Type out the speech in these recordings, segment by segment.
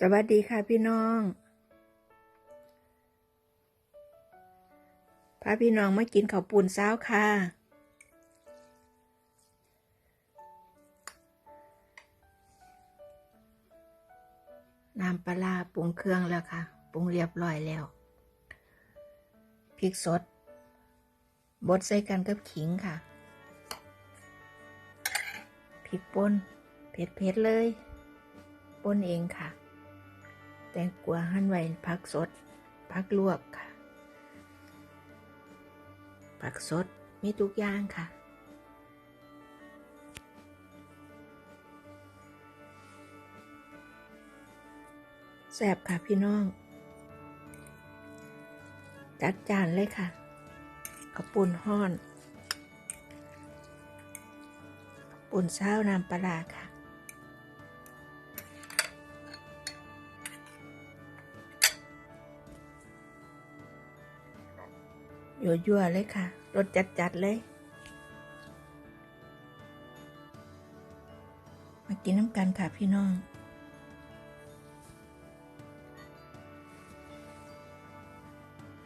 สวัสดีค่ะพี่น้อง พาพี่น้องมากินข้าวปุ่นเช้าค่ะ น้ำปลาร้าปรุงเครื่องแล้วค่ะ ปรุงเรียบร้อยแล้ว พริกสด บดใส่กันกับขิงค่ะ พริกป่นเผ็ดๆเลย ป่นเองค่ะ แตงกวาหั่นไว้ผักสดผักลวกค่ะผักสดมีทุกอย่างค่ะแซบค่ะพี่น้อง จัดจานเลยค่ะข้าวปุ่นห้อนปุ่นเช้าน้ำปลาค่ะ ยั่วๆเลยค่ะ รสจัดๆเลย มากินน้ำกันค่ะพี่น้อง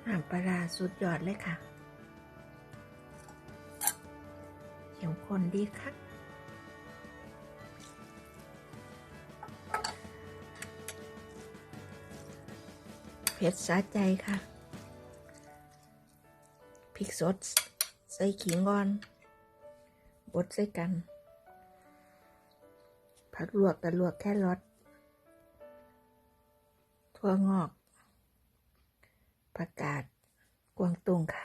น้ำปลาสุดยอดเลยค่ะเข้มข้นดีค่ะเผ็ดสะใจค่ะ พริกสด ใส่ขิงก่อน บดใส่กัน ผักลวกกระลวกแค่รสถั่วงอกผักกาดกวางตุ้งค่ะ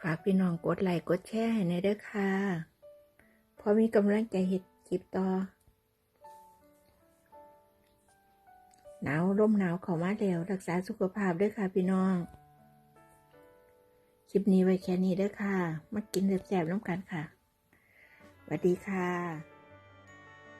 ฝากพี่น้องกดไลค์กดแชร์ให้ในอยด้อค่ะพราะมีกำลังใจเห็ดคลิปต่อ หนาวร่มหนาวเข้ามาแล้วรักษาสุขภาพด้วยค่ะพี่น้อง คลิปนี้ไว้แค่นี้ด้วยค่ะ มากินแซ่บๆน้ำกันค่ะสวัสดีค่ะ